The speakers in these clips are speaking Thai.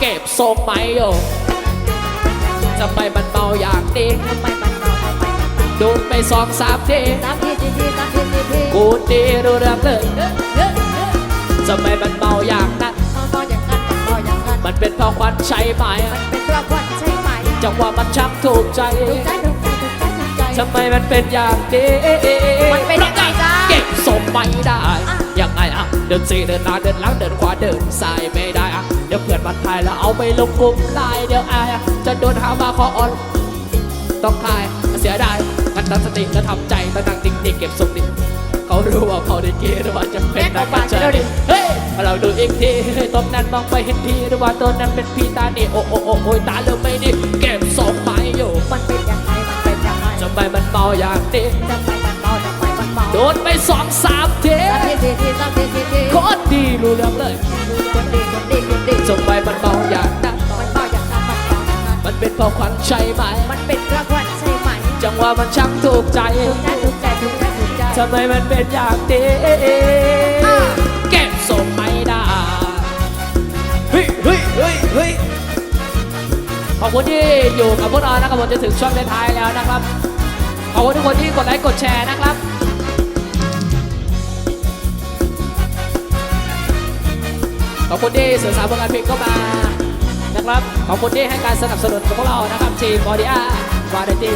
เก็บทรงไหมโยจะไปมันเมาอย่างนี้ทำไมมันเมาทำไมมันเมาโดนไปสองสามทีสามทีสี่ทีสามทีสี่ทีกูดีรู้เรื่องเลยเยอะเยอะเยอะจะไปมันเมาอย่างนั้นมันเมาอย่างนั้นมันเมาอย่างนั้นมันเป็นเพราะควันใช่ไหมมันเป็นเพราะควันใช่ไหมจังหวะมันชักถูกใจถูกใจถูกใจถูกใจถูกใจทำไมมันเป็นอย่างนี้มันเป็นยังไงจ๊ะเก็บทรงไม่ได้อะยังไงอะ เดินสี่เดินหน้าเดินหลังเดินขวาเดินซ้ายไม่ได้อะเดี๋ยวเพื่อนมันทายแล้วเอาไปลงกลุ่มไลน์เดี๋ยวอายอะจะโดนหามาขอออนต้องทายเสียดายกันตั้งสติและทำใจตั้งนั่งนิ่งๆเก็บทรงดิเขารู้ว่าเขาได้เกหรือว่าจะเป็นนักบัญชาดิเฮ้ยเราดูอีกทีตรงนั้นมองไปเห็นทีหรือว่าตัวนั้นเป็นพี่ตานี่โอ้โอ้โอ้โอ้ยตาเริ่มไม่ดีเก็บทรงไม่อยู่มันเป็นยังไงมันเป็นยังไงทำไมมันเมาอย่างนี้ โดนไปสองสามเทสามทีสี่ทีสามทีสี่ทีโคตรดีรู้เรื่องเลยคนดีคนดีคนดีทำไมมันเมาอย่างนั้นมันเมาอย่างนั้นมันเมาอย่างนั้นมันเป็นเพราะควันใช่ไหม มันเป็นเพราะควันใช่ไหม จังหวะมันช่างถูกใจถูกใจถูกใจถูกใจถูกใจทำไมมันเป็นอย่างนี้อะเก็บทรงไม่ได้เฮ้ยเฮ้ยเฮ้ยเฮ้ยขอบคุณที่อยู่กับพวกเรานะครับผมจะถึงช่วงท้ายๆแล้วนะครับ ขอบคุณทุกคนที่กดไลค์กดแชร์นะครับ ขอบคุณที่สื่อสารผลงานเพลงเข้ามานะครับ ขอบคุณที่ให้การสนับสนุนกับพวกเรานะครับทีมบอดี้อาวาไรตี้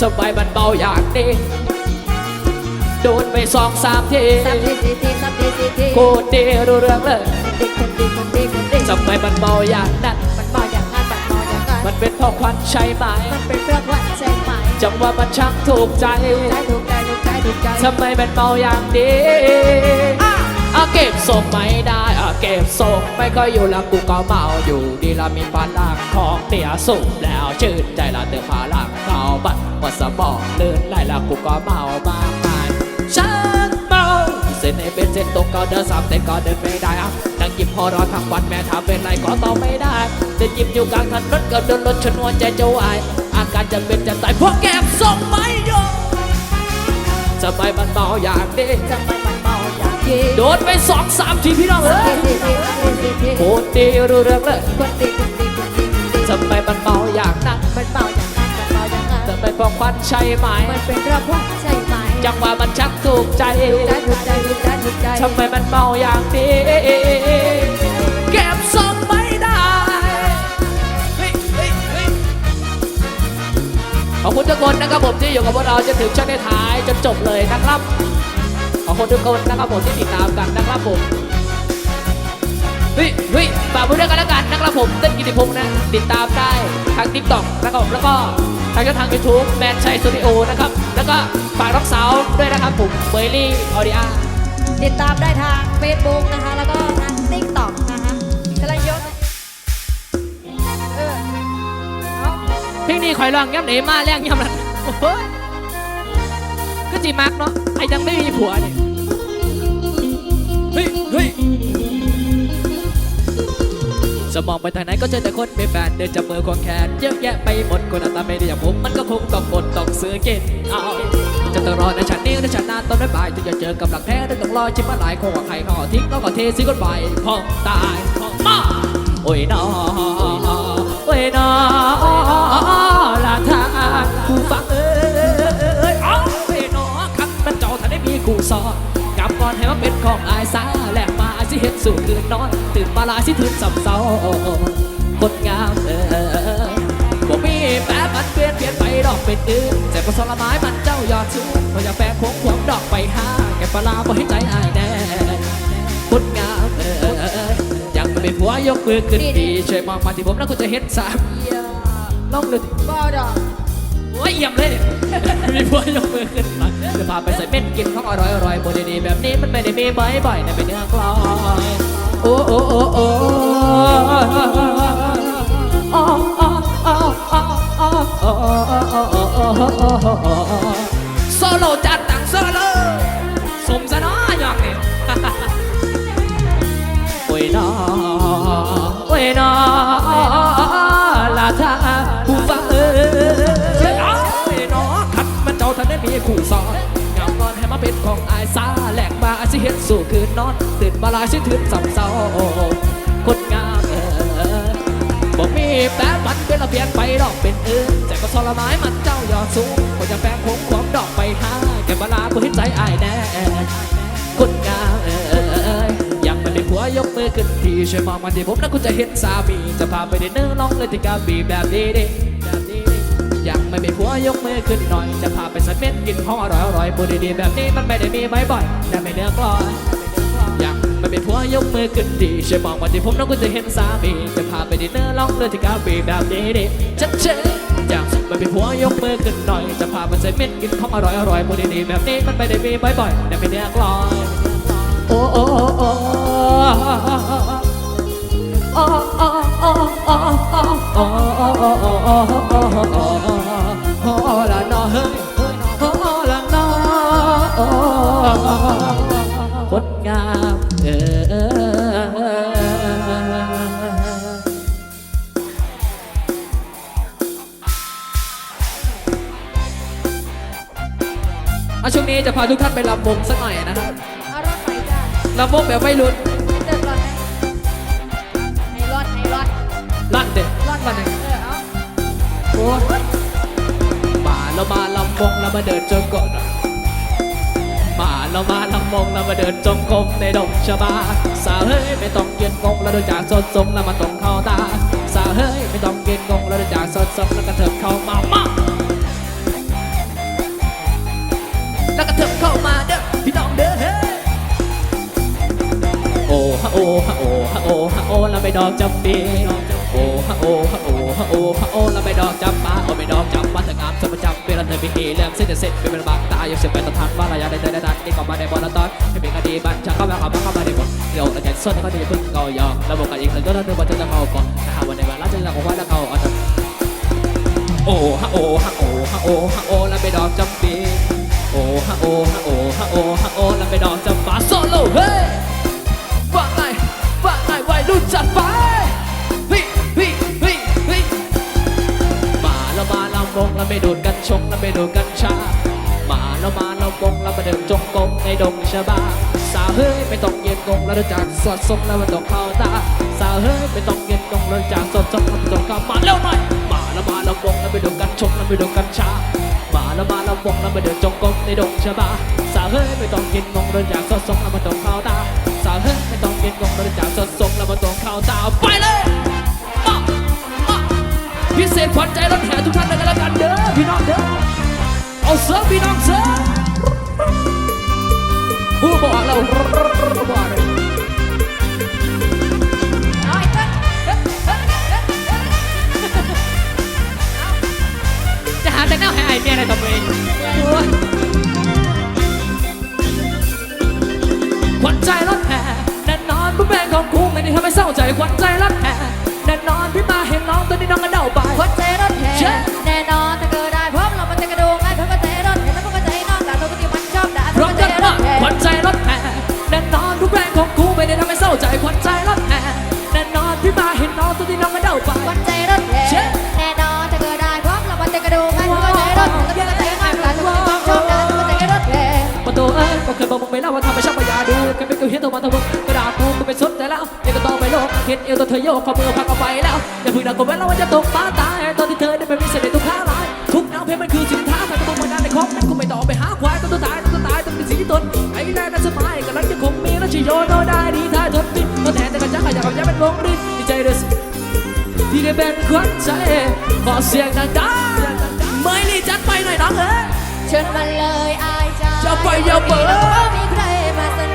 ทำไมมันเบาอย่างนี้โดนไปสองสามทีสามทีสี่ทีสามทีสี่ทีโคตรดีรู้เรื่องเลยคนดีคนดีคนดีคนดีทำไมมันเบาอย่างนั้นมันเมาอย่างนั้นมันเมาอย่างนั้นมันเป็นเพราะควันใช่ไหมมันเป็นเพราะควันใช่ไหมจังหวะมันช่างถูกใจใจถูกใจถูกใจถูกใจทำไมมันเมาอย่างนี้อะ เก็บศพไม่ได้เอาเก็บศพไม่ก็อยู่แล้วกูก็เมาอยู่ดีละมีพลังของเตียสุกแล้วชื่นใจละเติมพลังเขาบัดหมดสมองเลื่อนไหลละกูก็เมามากมายฉันเมาเส้นในเป็นเส้นตรงก็เดินสามเส้นก็เดินไม่ได้อะนั่งกินพอรอทั้งวันแม่ทำเป็นไรก็ต่อไม่ได้เดินยิ้มอยู่กลางถนนก็เดินรถชนวนใจจะวายอาการจะเป็นจะตายเพราะเก็บศพไม่อยู่ทำไมมันเมาอย่างนี้ทำไม โดนไปสองสามทีพี่น้องเอ้ยทีทีทีทีทีโคตรดีรู้เรื่องเลยคนดีคนดีคนดีคนดีทำไมมันเมาอย่างนั้นมันเมาอย่างนั้นมันเมาอย่างนั้นทำไมพอควันใช่ไหมมันเป็นเพราะควันใช่ไหมจังหวะมันชักถูกใจใจถูกใจถูกใจถูกใจทำไมมันเมาอย่างนี้เก็บทรงไม่ได้เฮ้ยเฮ้ยเฮ้ยขอบคุณทุกคนนะครับผมที่อยู่กับพวกเราจนถึงช่วงท้ายๆจนจบเลยนะครับข อบคุณทุกคนนะครับผมที่ติดตามกันนะครับผมเฮ้ยเฮ้ยฝากไว้ด้วยกันแล้วกันนะครับผมเต้นกิติพงษ์นะติดตามได้ทางทิกตอกนะครับผมแล้วก็ทางช่องทางยูทูบแมนชัยสตูดิโอนะครับแล้วก็ฝากน้องสาวด้วยนะครับผมเบยลี่ออดิอาติดตามได้ทาง Facebook นะคะ แล้วก็ทาง TikTok นะคะกระยศเออเอาเพลงนี้คอยลองย่ำไหนมาแรงย่ำนั้นโอ้โห ก็จีมักเนาะไอ้ยังไม่มีผัวเนี่ยเฮ้ยเฮ้ยจะมองไปทางไหนก็เจอแต่คนมีแฟนเดินจับมือควงแขนเยอะแยะไปหมดคนหน้าตาไม่ได้อย่างผมมันก็คงต้องกดต้องซื้อกินเอาจะต้องรอในฉันนี้ในฉันหน้าต้นไม้ใบถึงจะเจอกับหลักแท้ได้ต้องรอชิมมาหลายคงว่าใครก็ทิ้งก็ก็เทซิกันไปพอตายพอมาโอ้ยนอโอ้ยนอลาทานผู้ฟัง ซ้อนกับก่อนให้มันเป็นของอายสาแหลกมาสิเห็นสู่คืนนอน ตื่นมาลาสิทืนสับเศร้าคนงามเออบ่มีแปรมันเปลี่ยนเปลี่ยนไปดอกเป็นอื่นแต่พอสละไม้มันเจ้ายอดสูพออย่าแฝงควงควงดอกไปหาแกปลาบ่ให้ใจอายแน่คุณงามเออยังเป็นผัวยกมือขึ้นดีช่วยมองมาที่ผมแล้วคุณจะเห็นสามเยี่ยลองดูดิบ่ดอก อ้ยเยี่ยมเลยเนี่ยมีผัวยกมือขึ้นมาจะพาไปใส่เม็ดกินของอร่อยอร่อยบนดีแบบนี้มันไม่ได้มีบ่อยๆนะเป็นเนื้อกลอยโอ้โอ้โอ้โอ้อ๋ออ๋ออ๋ออ๋ออ๋ออ๋ออ๋อโซโลจัดตังโซโลสมซะนาะยองนี่ยโอ้ยนอโอ้ยนอ มีคู่ซ้อนงามงอนให้มาเป็นของอายสาแหลกมาสิเห็นสุสู้คืนนอนตื่นมาลายสิถืนสำเศร้าคนงามเออบอกมีแป๊บมันเป็นระเบียนไปดอกเป็นเอือแต่ก็ทรมานมันเจ้ายอดสูงก็จะแฝงผมความดอกไปหาแกมาลาเพื่อเห็นใจอายแน่คนงามเออยากมาเป็นผัวยกมือขึ้นทีช่วยมองมาที่ผมแล้วคุณจะเห็นสามีจะพาไปดินเนอร์ลองเลยที่กาบีแบบนี้ดิแบบนี้ดิอยาก ไม่เป็นผัวยกมือขึ้นหน่อย จะพาไปสเปนกินของอร่อยอร่อยๆบูดีๆแบบนี้มันไม่ได้มีบ่อยๆแต่ไม่เนื้อกลอยอยากไม่เป็นผัวยกมือขึ้นดีช่วยมองมาที่ผมแล้วคุณจะเห็นสามีจะพาไปดินเนอร์ลองเลยที่กาบีแบบนี้ดิชัดเจนอยากไม่เป็นผัวยกมือขึ้นหน่อย จะพาไปสเปนกินของอร่อยอร่อยๆบูดีๆแบบนี้มันไม่ได้มีบ่อยๆแต่ไม่เนื้อกลอยโอ้โอ้โอ้โอ้โอ้โอ้โอ้โอ้โอ้โอ้โอ้โอ้ โอ้โอ้ละนอเฮ้ยโอ้ละนอโอ้คนงามเอออะช่วงนี้จะพาทุกท่านไปลำวงสักหน่อยนะครับเอารถไฟจ้าลำวงแบบไม่รุนเดินรถไหมไอ้รถไอ้รถลั่นเด็ดรถลั่นไหนเด็ดเออเอา โอ้มา เรามาลำวงแล้วมาเดินจงกรมมาเรามาลำวงแล้วมาเดินจงกรมในดงชบา สาวเฮ้ยไม่ต้องเกียนงงแล้วเดินจากสดทรงแล้วมาตรงเข้าตา สาวเฮ้ยไม่ต้องเกียนงงแล้วเดินจากสดทรงแล้วก็เถิบเข้ามามาแล้วก็เถิบเข้ามาเด้อพี่น้องเด้อเฮ้ยโอ้ฮะโอ้ฮะโอ้ฮะโอ้ฮะโอ้ละไม่ดอกจำปีโอ้ฮะโอ้ฮะโอ้ฮะโอ้ฮะโอ้ละไม่ดอกจำปาโอ้ไม่ดอกจำปาแต่งามจะประจำ เป็นละเธอมีเหเรื่องเส้นเส้นเป็นบางตาอยู่เสียไปตะทันว่าระยะใดใดใดนี่ก็มาในบอลตอนไม่เป็นคดีบัญชาเข้ามาเข้ามาเข้ามาในบทเดี๋ยวแต่ส่วนก็ดีพึ่งเกายอระบบกันอีกแล้วก็เรื่องว่าจะจะเมาก่อนถ้าหากวันในวันละจะจะของว่าแล้วเขาเอาแต่โอ้ฮะโอ้ฮะโอ้ฮะโอ้ฮะโอ้และไม่ดอกจำปีโอ้ฮะโอ้ฮะโอ้ฮะโอ้ฮะโอ้และไม่ดอกจำปาโซโล่เฮ้ยว่าไงว่าไงวัยรุ่นจัดไป แล้วมาลำวงแล้วไม่ดูดกันชงแล้วไม่ดูดกันชามาแล้วมาแลำวงแล้วมาเดินจงกรมในดงชะบาสาวเฮ้ยไม่ต้องเย็นงงแล้วรู้จากสดสมแล้วมันต้องเข้าตาสาวเฮ้ยไม่ต้องเย็นงงแล้วจากสดสมแล้วมันต้องเข้ามาเร็วหน่อยมาแล้วมาแลำวงแล้วไม่ดูดกันชงแล้วไม่ดูดกันชามาแล้วมาแลำวงแล้วมาเดินจงกรมในดงชะบาสาวเฮ้ยไม่ต้องเย็นงงแล้วจากสดสมแล้วมันต้องเข้าตาสาวเฮ้ยไม่ต้องเย็นงงแล้วจากสดทรงแล้วมาตรงเข้าตาไปเลย พิเศษขวัญใจรถแห่ทุกท่านเลยกันแล้วกันเด้อพี่น้องเด้อเอาเสิร์ฟพี่น้องเสิร์ฟผู้บอกเราบอกเลยจะหาแต่แนวให้ไอเมียในตัวเองโไปแล้วว่าทำไม่ชอบไม่อยาดูแค่ไม่เคยเห็นตัวมันตัวมึงกระดาษกูก็ไม่สนใจแล้วเดี๋ยวก็ต้องไปโลกเห็นเอวตัวเธอโยกข้อมือพักเอาไปแล้วอย่าพึ่งดังกูไว้แล้วว่าจะตกตาตายตอนที่เธอได้เป็นมิสเตอร์ทุกข้าร้ายทุกแนวเพลงมันคือสินค้าใครก็ต้องมาด้านในคอมนั้นกูไม่ต่อไปหาควายต้องตายต้องตายต้องเป็นสีตนไอ้แรงนั้นสมัยกำลังจะคงมีแล้วชิโยโนได้ดีท้ายทนปิดทนแทนแต่ก็จะขยับขยับเป็นวงรีดีใจด้วยที่ได้เป็นขวัญใจขอเสียงดังๆไม่รีจัดไปหน่อยน้องเอ้ยเชิญมาเลยอายจ้าจะไปอย่าเปิด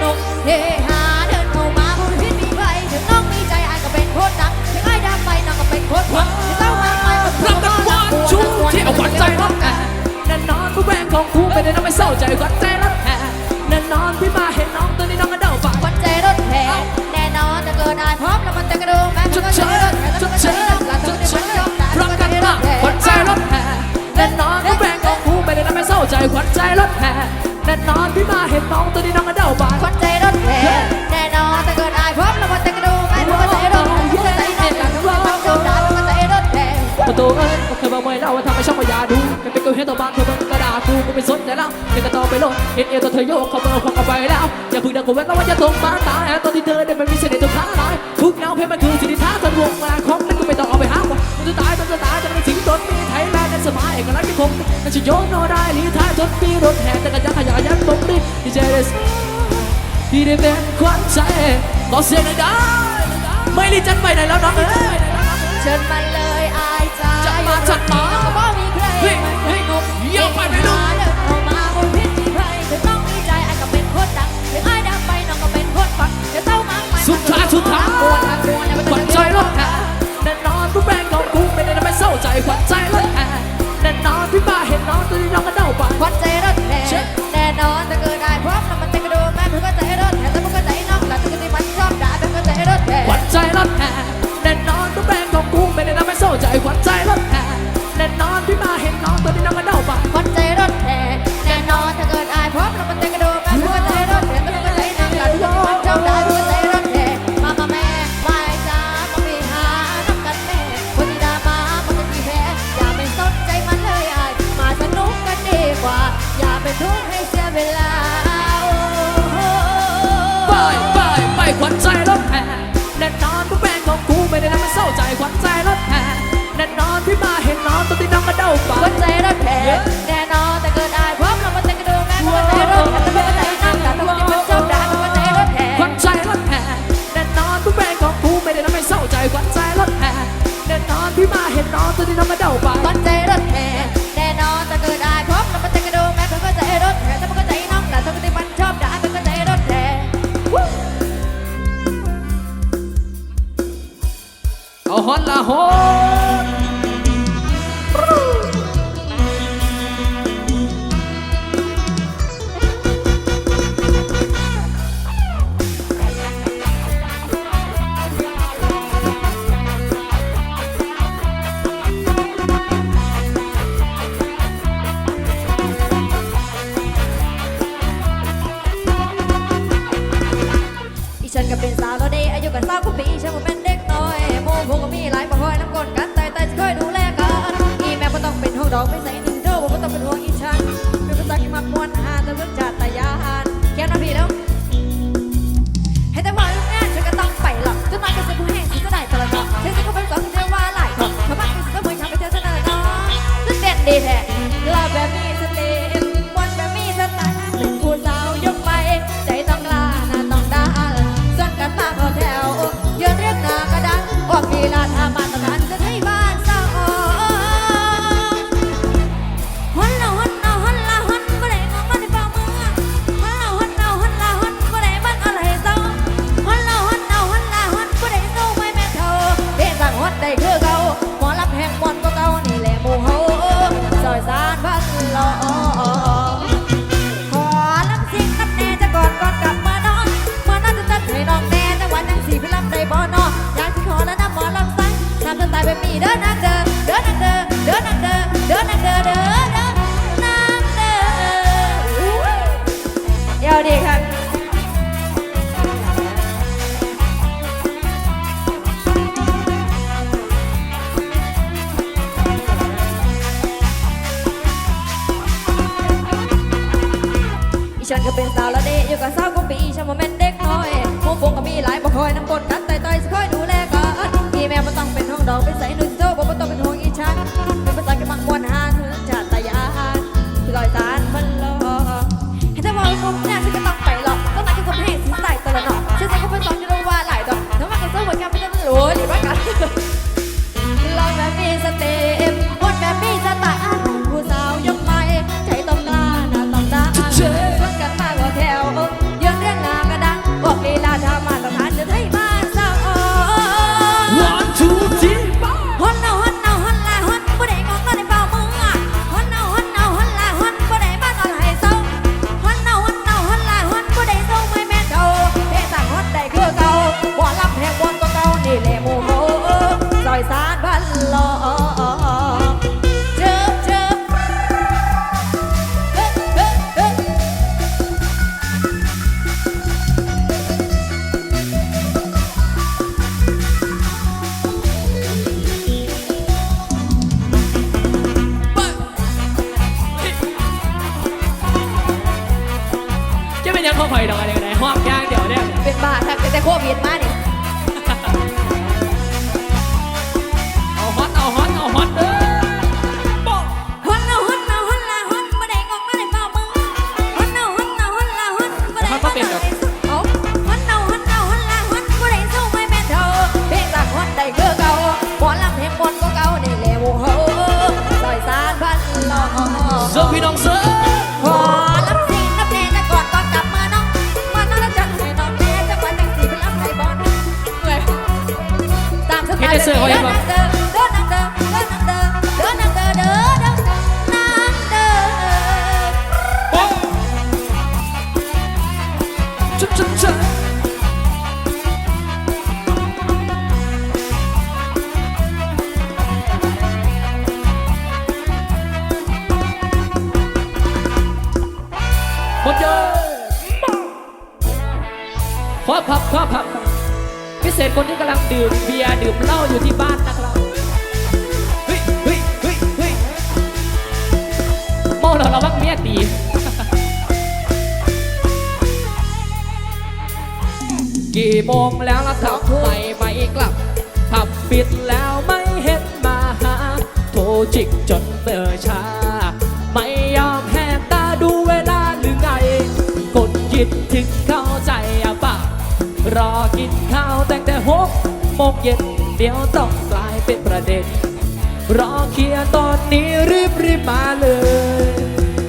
มีใครมาสนุกเฮฮาเดินเข้ามาผู้พิษมีใครถึงน้องมีใจอายก็เป็นคนดังถึงไอ้ดำไปน้องก็เป็นคนหวังถึงเต้ามากมายก็รับกันวันชูที่เอาขวัญใจรับแห่แน่นอนผู้แบ่งของกูไม่ได้ทำให้เศร้าใจขวัญใจรับแห่แน่นอนพี่มาเห็นน้องตัวนี้น้องก็เดาฝังคนใจรถแห่แน่นอนถ้าเกิดอายพร้อมแล้วมันจะกระโดดแม้จุมันดก็เชิญจุดเชิญจุดเชิญชอบด่ารับกันว่าขวัญใจรถแห่แน่นอนผู้แบ่งของกูไม่ได้ทำให้เศร้าใจขวัญใจรถแห่แน่นอนพี่มาเห็นน้องตัวนี้น้องก็เดาฝาก ดอายพร้อมแล้วมันจะกระโดดแม้มันก็ใจรถแห่แล้วก็ใจนอนแล้วก็มันชอบด่าแล้วก็ใจรถแห่ประตูเอ้ยก็เคยบอกไว้แล้วว่าทำไมชอบมายาดูแค่เป็นกูเห็นตัวบางเธอมึงกระดาษกูกูไม่สนใจแล้วเด็กก็ต้องไปโลดเห็นเอวตัวเธอโยกเขาเบอร์ความเอาไปแล้วอย่าพึ่งดังกูแว้นแล้วว่าจะตรงมาตายตอนที่เธอได้มันมีเสน่ห์ทุกขาลายทุกแนวเพลงมันคือสิ่งที่ท้าทายวงมาของนั้นก็ไม่ต้องเอาไปหาว่ามันจะตายมันจะตายจะไม่สิ่งตนมีไทยแลนด์ในสมัยเอกลักษณ์ที่คงนั่นจะโยนโนได้หรือท้ายจนปีรถแห่แต่ก็จะขยายยันตรงนี้ที่เจเรส ที่ได้เป็นขวัญใจบอกเสียงหน่อยได้ไม่รีจันไปไหนแล้วน้องเอ้ยเชิญมาเลยอายจ้าจัดมาจัดมาน้องก็บอกมีใครเฮ้ยเฮ้ยอย่าไปไม่รู้เดินเข้ามาบนพิษมีใครถึงน้องมีใจอายก็เป็นคนดังถึงอายดังไปน้องก็เป็นคนฟังเดี๋ยวเต้ามากมายสุดท้ายสุดท้ายปวดทางปวดเนี่ยมันขวัญใจรถแห่แน่นอนผู้แบงของกูไม่ได้ทำให้เศร้าใจขวัญใจรถแห่แน่นอนพี่บ้าเห็นน้องตัวนี้น้องก็เดาไปควันใจรถแห่เช็คแน่นอนถ้าเกิดได้พร้อมแล้วมันจะ ใจรถแห่แน่นอนผู้แบงของกูไม่ได้ทำให้โซ่ใจหัวใจรถแห่แน่นอนพี่มาเห็นน้องตัวนี้น้อง พี่มาเห็นน้องตัวนี้น้องมาเดาไป อีฉันก็เป็นสาวแล้วดีอายุกันสาวก็ปีฉันก็เป็นเด็กน้อยมู่พวกก็มีหลายประคอยน้ำก้นกันแต่แต่จะคอยดูแลกันอีแม่ก็ต้องเป็นห้องดอกไม่ใส่ ก็เป็นสาวและเด็กอยู่กับสาวก็ปีฉันว่าแม่นเด็กน้อยหมู่พวกก็มีหลายบ่คอยน้ำกดกันต่อยๆสิคอยดูแลกันอีแม่บ่ต้องเป็นห้องดอกไปใส่หนึ่งโซ่บ่บ่ต้องเป็นห่วง ควิดมาดิ เอาฮอตเอาฮอตเอาฮอตเด้อโป๊ะ ฮอนเอาฮอนเอาฮอนละฮอนบ่ได้งอกมาได้เป่ามือฮอนเอาฮอนเอาฮอนละฮอนบ่ได้มาได้เอาฮอนเอาฮอนเอาฮอนละฮอนบ่ได้สู้ไม่แม่นเธอเพลงจากฮอนได้คือเก่าหมอลำเพลงมนต์ก็เก่านี่แหละโว้โหซอยสานพันลอ เสื้อพี่น้องเสื้อ ามสไจิกจนเบอร์ช้าไม่ยอมแหกตาดูเวลาหรือไงคนคิดถึงเข้าใจอะปะรอกินข้าวแต่งแต่หกโมงเย็นเดี๋ยวต้องกลายเป็นประเด็น รอเคลียร์ตอนนี้รีบรีบมาเลย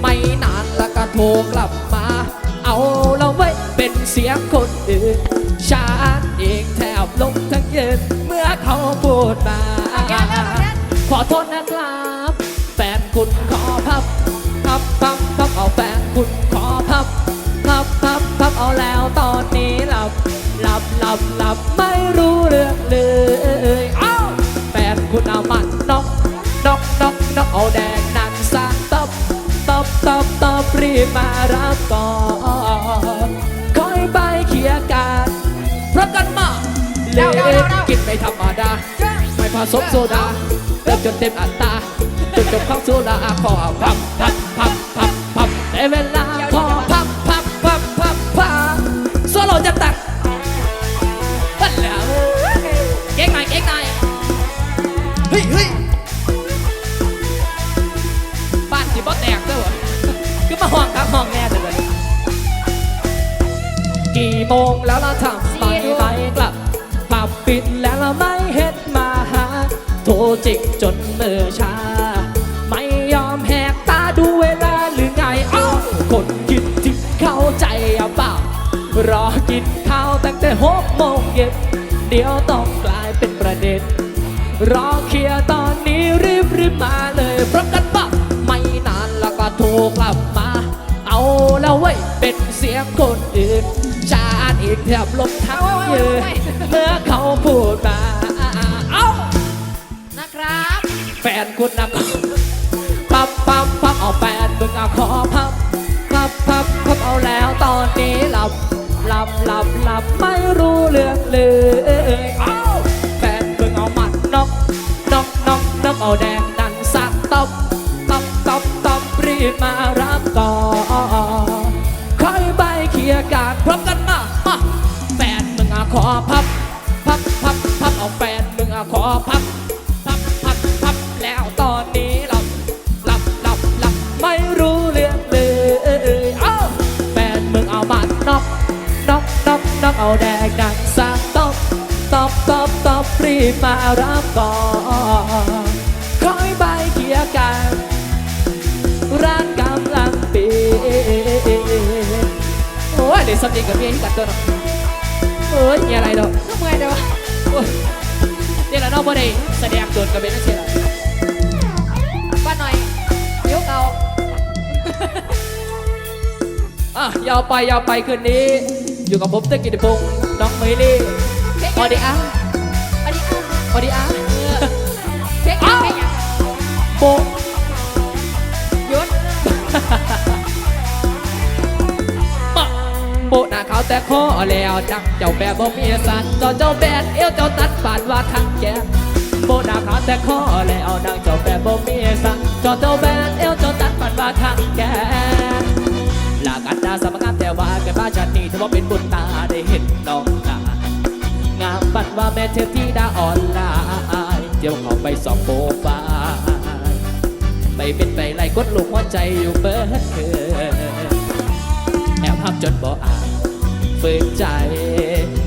ไม่นานแล้วก็โทรกลับมา เอาเราไว้เป็นเสียงคนอื่นฉันเองแทบลงทั้งยืนเมื่อเขาพูดมาขอโทษ หลับหลับหลับไม่รู้เรื่องเลยเอ้าแฟนคุณเอามันนอกนอกนอกนอกเอาแดงนั่นสร้างตบตบตบตบรีบมารับก่อนคอยไปเคลียร์กันพร้อมกันมาเล่นกินไม่ธรรมดา ไม่ผสมโซดาเติมจนเต็มอัตราจนจบเข้าโซดาขอพับพับ กี่โมงแล้วเราทำไปไหมกลับผับปิดแล้วเราไม่เห็นมาหา โทรจิกจนเมื่อชา ไม่ยอมแหกตาดูเวลาหรือไงเอ้าคนคิดที่เข้าใจอะเปล่ารอกินข้าวตั้งแต่หกโมงเย็นเดี๋ยวต้องกลายเป็นประเด็น รอเคลียร์ตอนนี้รีบรีบมาเลยพร้อมกันปะไม่นานแล้วก็โทรกลับมา เอาแล้วเว้ยเป็นเสียงคนอื่น กแทบลมทั้งยืนเมื่อเขาพูดมาเอ้านะครับ แฟนคุณนะพับปับปับเอาแฟนมึงเอาขอพับพับพับพับเอาแล้วตอนนี้หลับหลับหลับหลับไม่รู้เรื่องเลย รีบมารับก่อนคอยใบเกียกันร้านกำลังปิดโอ้ยเดี๋ยวสติกับเมียที่กัดตัวเนาะเอ้ยมีอะไรเนาะก็เมื่อยเด้อโอ้ยเดี๋ยวเราเอาบ่ได้แสดงโดนกับเป็นนักเสียป้าหน่อยยกเอาอะยาวไปยาวไปคืนนี้ อยู่กับผมเต้กิติพงศ์น้องเมลี่สวัสดีอะ นี้สวัสดีอะเพลงยังเพลงยังโบะหยุดปะโบะหน้าขาวแต่คอแล้วดังเจ้าแบบบ่มีสันจอเจ้าแบนเอวเจ้าตัดปานว่าทั้งแกมโบะหน้าขาวแต่คอแล้วดังเจ้าแบบบ่มีสันจอเจ้าแบนเอวเจ้าตัดปานว่าทั้งแกมลากันดาสมงามแต่ว่าแกบ้าชาตินี้ถือว่าเป็นบุญ แม่เทพธิดาออนไลน์เดี๋ยวเขาไปสอบโปรไฟล์ไปเป็นไปไล่กดลูกหัวใจอยู่เบิดเธอแอบพับจนบ่อ่านฝืนใจ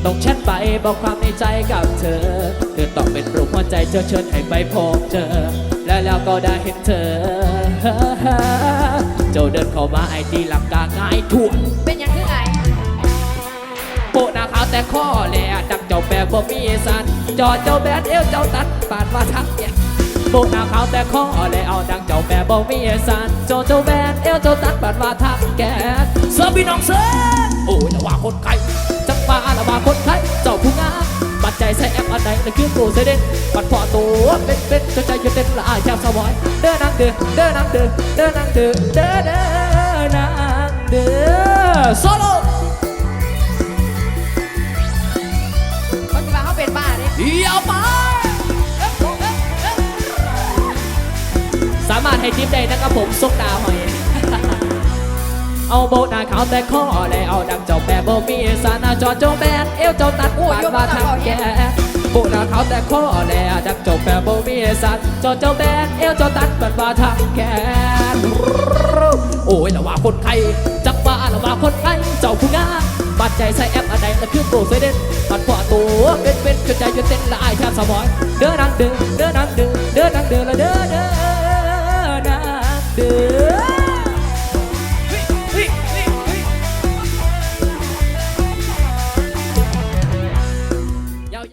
ต้องแชทไปบอกความในใจกับเธอ เธอต้องเป็นรูปหัวใจเธอเชิญให้ไปพบเจอและแล้วก็ได้เห็นเธอ เจ้าเดินเข้ามาไอ้ดีหลังกาง่ายถ่ว โปะหน้าขาวแต่ข้อแหล่ดังเจ้าแปรบ่มีสันจอดเจ้าแบดเอวเจ้าตัดปาดมาทักเนี่ยโปะหน้าขาวแต่ข้อแหล่เอาดังเจ้าแปรบ่มีสันจอดเจ้าแบดเอวเจ้าตัดปาดมาทักแกเสือพี่น้องเสือโอ้ยละว่าคนไข้จังปาละว่าคนไข้เจ้าผู้งามปัจจัยใส่แอปอันใดนั่นคือตัวเสด็จปัดพอตัวเป็นเป็นจนใจหยุดเต้นละอายแก้มสวอยเด้อนางเด้อเด้อนางเด้อเด้อนางเด้อเด้อเด้อนางเด้อโซโล สามารถให้ทิปได้นะครับผมซุกดาวหอย เอาโบนาขาวแต่ข้อและเอาดังเจ้าแปรโบมีสานาจอเจ้าแบนเอวเจ้าตัดปาดว่าทางแกโบนาขาวแต่ข้อและดังเจ้าแปรโบมีสานจอเจ้าแบนเอวเจ้าตัดปาดว่าทางแกโอ้ยละว่าคนไข้จักว่าละว่าคนไข้เจ้าผู้งามบัดใจใส่แอปอะไรละคือโปรเซเดนปัดขวาตัวเป็นเป็นจนใจจนเต้นละอายแทบสมอยเด้อนางเด้อเด้อนางเด้อเด้อนางเด้อละเด้อเด้อน เด้อ